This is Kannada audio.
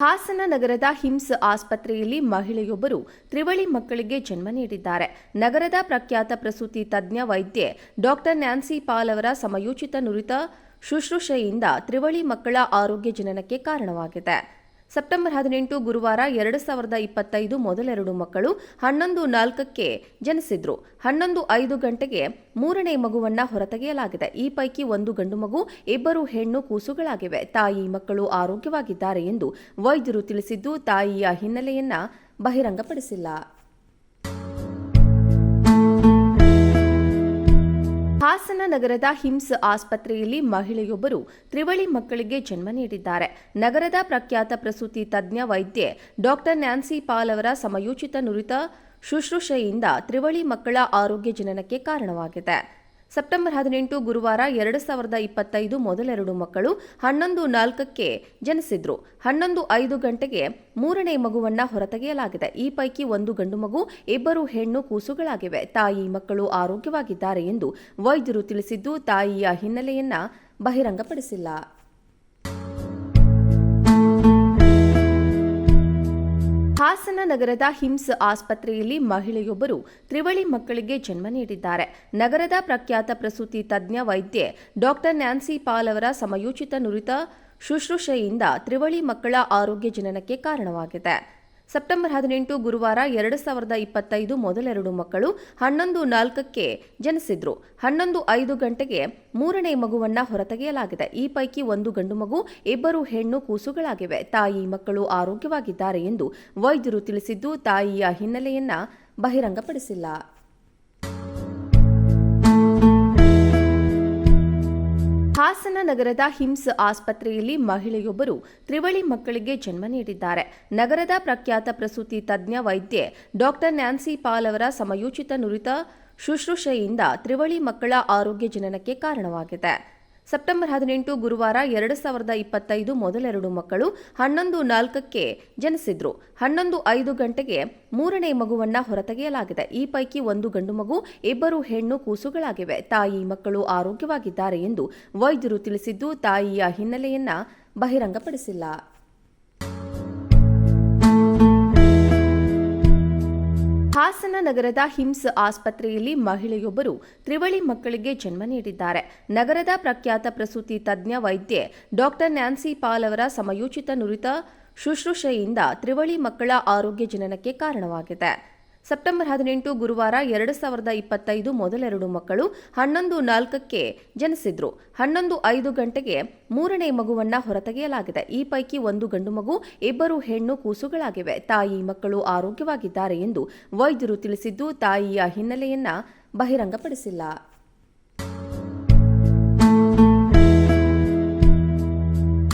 ಹಾಸನ ನಗರದ ಹಿಮ್ಸ್ ಆಸ್ಪತ್ರೆಯಲ್ಲಿ ಮಹಿಳೆಯೊಬ್ಬರು ತ್ರಿವಳಿ ಮಕ್ಕಳಿಗೆ ಜನ್ಮ ನೀಡಿದ್ದಾರೆ. ನಗರದ ಪ್ರಖ್ಯಾತ ಪ್ರಸೂತಿ ತಜ್ಞ ವೈದ್ಯೆ ಡಾಕ್ಟರ್ ನ್ಯಾನ್ಸಿ ಪಾಲ್ ಅವರ ಸಮಯೋಚಿತ ನುರಿತ ಶುಶ್ರೂಷೆಯಿಂದ ತ್ರಿವಳಿ ಮಕ್ಕಳ ಆರೋಗ್ಯ ಜನನಕ್ಕೆ ಕಾರಣವಾಗಿದೆ. ಸೆಪ್ಟೆಂಬರ್ ಹದಿನೆಂಟು ಗುರುವಾರ ಎರಡು ಸಾವಿರದ ಇಪ್ಪತ್ತೈದು ಮೊದಲೆರಡು ಮಕ್ಕಳು ಹನ್ನೊಂದು ನಾಲ್ಕಕ್ಕೆ ಜನಿಸಿದ್ರು. ಹನ್ನೊಂದು ಐದು ಗಂಟೆಗೆ ಮೂರನೇ ಮಗುವನ್ನ ಹೊರತೆಗೆಯಲಾಗಿದೆ. ಈ ಪೈಕಿ ಒಂದು ಗಂಡು ಮಗು, ಇಬ್ಬರು ಹೆಣ್ಣು ಕೂಸುಗಳಾಗಿವೆ. ತಾಯಿ ಮಕ್ಕಳು ಆರೋಗ್ಯವಾಗಿದ್ದಾರೆ ಎಂದು ವೈದ್ಯರು ತಿಳಿಸಿದ್ದು, ತಾಯಿಯ ಹಿನ್ನೆಲೆಯನ್ನ ಬಹಿರಂಗಪಡಿಸಿಲ್ಲ. ಹಾಸನ ನಗರದ ಹಿಮ್ಸ್ ಆಸ್ಪತ್ರೆಯಲ್ಲಿ ಮಹಿಳೆಯೊಬ್ಬರು ತ್ರಿವಳಿ ಮಕ್ಕಳಿಗೆ ಜನ್ಮ ನೀಡಿದ್ದಾರೆ. ನಗರದ ಪ್ರಖ್ಯಾತ ಪ್ರಸೂತಿ ತಜ್ಞ ವೈದ್ಯೆ ಡಾಕ್ಟರ್ ನ್ಯಾನ್ಸಿ ಪಾಲ್ ಅವರ ಸಮಯೋಚಿತ ನುರಿತ ಶುಶ್ರೂಷೆಯಿಂದ ತ್ರಿವಳಿ ಮಕ್ಕಳ ಆರೋಗ್ಯ ಜನನಕ್ಕೆ ಕಾರಣವಾಗಿದೆ. ಸೆಪ್ಟೆಂಬರ್ ಹದಿನೆಂಟು ಗುರುವಾರ ಎರಡು ಸಾವಿರದ ಇಪ್ಪತ್ತೈದು ಮೊದಲೆರಡು ಮಕ್ಕಳು ಹನ್ನೊಂದು ನಾಲ್ಕಕ್ಕೆ ಜನಿಸಿದ್ರು. ಹನ್ನೊಂದು ಐದು ಗಂಟೆಗೆ ಮೂರನೇ ಮಗುವನ್ನ ಹೊರತೆಗೆಯಲಾಗಿದೆ. ಈ ಪೈಕಿ ಒಂದು ಗಂಡು ಮಗು, ಇಬ್ಬರು ಹೆಣ್ಣು ಕೂಸುಗಳಾಗಿವೆ. ತಾಯಿ ಮಕ್ಕಳು ಆರೋಗ್ಯವಾಗಿದ್ದಾರೆ ಎಂದು ವೈದ್ಯರು ತಿಳಿಸಿದ್ದು, ತಾಯಿಯ ಹಿನ್ನೆಲೆಯನ್ನ ಬಹಿರಂಗಪಡಿಸಿಲ್ಲ. ಹಾಸನ ನಗರದ ಹಿಮ್ಸ್ ಆಸ್ಪತ್ರೆಯಲ್ಲಿ ಮಹಿಳೆಯೊಬ್ಬರು ತ್ರಿವಳಿ ಮಕ್ಕಳಿಗೆ ಜನ್ಮ ನೀಡಿದ್ದಾರೆ. ನಗರದ ಪ್ರಖ್ಯಾತ ಪ್ರಸೂತಿ ತಜ್ಞ ವೈದ್ಯೆ ಡಾಕ್ಟರ್ ನ್ಯಾನ್ಸಿ ಪಾಲ್ ಅವರ ಸಮಯೋಚಿತ ನುರಿತ ಶುಶ್ರೂಷೆಯಿಂದ ತ್ರಿವಳಿ ಮಕ್ಕಳ ಆರೋಗ್ಯ ಜನನಕ್ಕೆ ಕಾರಣವಾಗಿದೆ. ಸೆಪ್ಟೆಂಬರ್ ಹದಿನೆಂಟು ಗುರುವಾರ ಎರಡು ಸಾವಿರದ ಇಪ್ಪತ್ತೈದು ಮೊದಲೆರಡು ಮಕ್ಕಳು ಹನ್ನೊಂದು ನಾಲ್ಕಕ್ಕೆ ಜನಿಸಿದ್ರು. ಹನ್ನೊಂದು ಐದು ಗಂಟೆಗೆ ಮೂರನೇ ಮಗುವನ್ನ ಹೊರತೆಗೆಯಲಾಗಿದೆ. ಈ ಪೈಕಿ ಒಂದು ಗಂಡು ಮಗು, ಇಬ್ಬರು ಹೆಣ್ಣು ಕೂಸುಗಳಾಗಿವೆ. ತಾಯಿ ಮಕ್ಕಳು ಆರೋಗ್ಯವಾಗಿದ್ದಾರೆ ಎಂದು ವೈದ್ಯರು ತಿಳಿಸಿದ್ದು, ತಾಯಿಯ ಹಿನ್ನೆಲೆಯನ್ನ ಬಹಿರಂಗಪಡಿಸಿಲ್ಲ. ಹಾಸನ ನಗರದ ಹಿಮ್ಸ್ ಆಸ್ಪತ್ರೆಯಲ್ಲಿ ಮಹಿಳೆಯೊಬ್ಬರು ತ್ರಿವಳಿ ಮಕ್ಕಳಿಗೆ ಜನ್ಮ ನೀಡಿದ್ದಾರೆ. ನಗರದ ಪ್ರಖ್ಯಾತ ಪ್ರಸೂತಿ ತಜ್ಞ ವೈದ್ಯೆ ಡಾಕ್ಟರ್ ನ್ಯಾನ್ಸಿ ಪಾಲ್ ಅವರ ಸಮಯೋಚಿತ ನುರಿತ ಶುಶ್ರೂಷೆಯಿಂದ ತ್ರಿವಳಿ ಮಕ್ಕಳ ಆರೋಗ್ಯ ಜನನಕ್ಕೆ ಕಾರಣವಾಗಿದೆ. ಸೆಪ್ಟೆಂಬರ್ ಹದಿನೆಂಟು ಗುರುವಾರ ಎರಡು ಸಾವಿರದ ಇಪ್ಪತ್ತೈದು ಮೊದಲೆರಡು ಮಕ್ಕಳು ಹನ್ನೊಂದು ನಾಲ್ಕಕ್ಕೆ ಜನಿಸಿದ್ರು. ಹನ್ನೊಂದು ಐದು ಗಂಟೆಗೆ ಮೂರನೇ ಮಗುವನ್ನ ಹೊರತೆಗೆಯಲಾಗಿದೆ. ಈ ಪೈಕಿ ಒಂದು ಗಂಡು ಮಗು, ಇಬ್ಬರು ಹೆಣ್ಣು ಕೂಸುಗಳಾಗಿವೆ. ತಾಯಿ ಮಕ್ಕಳು ಆರೋಗ್ಯವಾಗಿದ್ದಾರೆ ಎಂದು ವೈದ್ಯರು ತಿಳಿಸಿದ್ದು, ತಾಯಿಯ ಹಿನ್ನೆಲೆಯನ್ನ ಬಹಿರಂಗಪಡಿಸಿಲ್ಲ. ಹಾಸನ ನಗರದ ಹಿಮ್ಸ್ ಆಸ್ಪತ್ರೆಯಲ್ಲಿ ಮಹಿಳೆಯೊಬ್ಬರು ತ್ರಿವಳಿ ಮಕ್ಕಳಿಗೆ ಜನ್ಮ ನೀಡಿದ್ದಾರೆ. ನಗರದ ಪ್ರಖ್ಯಾತ ಪ್ರಸೂತಿ ತಜ್ಞ ವೈದ್ಯೆ ಡಾಕ್ಟರ್ ನ್ಯಾನ್ಸಿ ಪಾಲ್ ಅವರ ಸಮಯೋಚಿತ ನುರಿತ ಶುಶ್ರೂಷೆಯಿಂದ ತ್ರಿವಳಿ ಮಕ್ಕಳ ಆರೋಗ್ಯ ಜನನಕ್ಕೆ ಕಾರಣವಾಗಿದೆ. ಸೆಪ್ಟೆಂಬರ್ ಹದಿನೆಂಟು ಗುರುವಾರ ಎರಡು ಸಾವಿರದ ಇಪ್ಪತ್ತೈದು ಮೊದಲೆರಡು ಮಕ್ಕಳು ಹನ್ನೊಂದು ನಾಲ್ಕಕ್ಕೆ ಜನಿಸಿದ್ರು. ಹನ್ನೊಂದು ಐದು ಗಂಟೆಗೆ ಮೂರನೇ ಮಗುವನ್ನ ಹೊರತೆಗೆಯಲಾಗಿದೆ. ಈ ಪೈಕಿ ಒಂದು ಗಂಡು ಮಗು, ಇಬ್ಬರು ಹೆಣ್ಣು ಕೂಸುಗಳಾಗಿವೆ. ತಾಯಿ, ಮಕ್ಕಳು ಆರೋಗ್ಯವಾಗಿದ್ದಾರೆ ಎಂದು ವೈದ್ಯರು ತಿಳಿಸಿದ್ದು, ತಾಯಿಯ ಹಿನ್ನೆಲೆಯನ್ನ ಬಹಿರಂಗಪಡಿಸಿಲ್ಲ.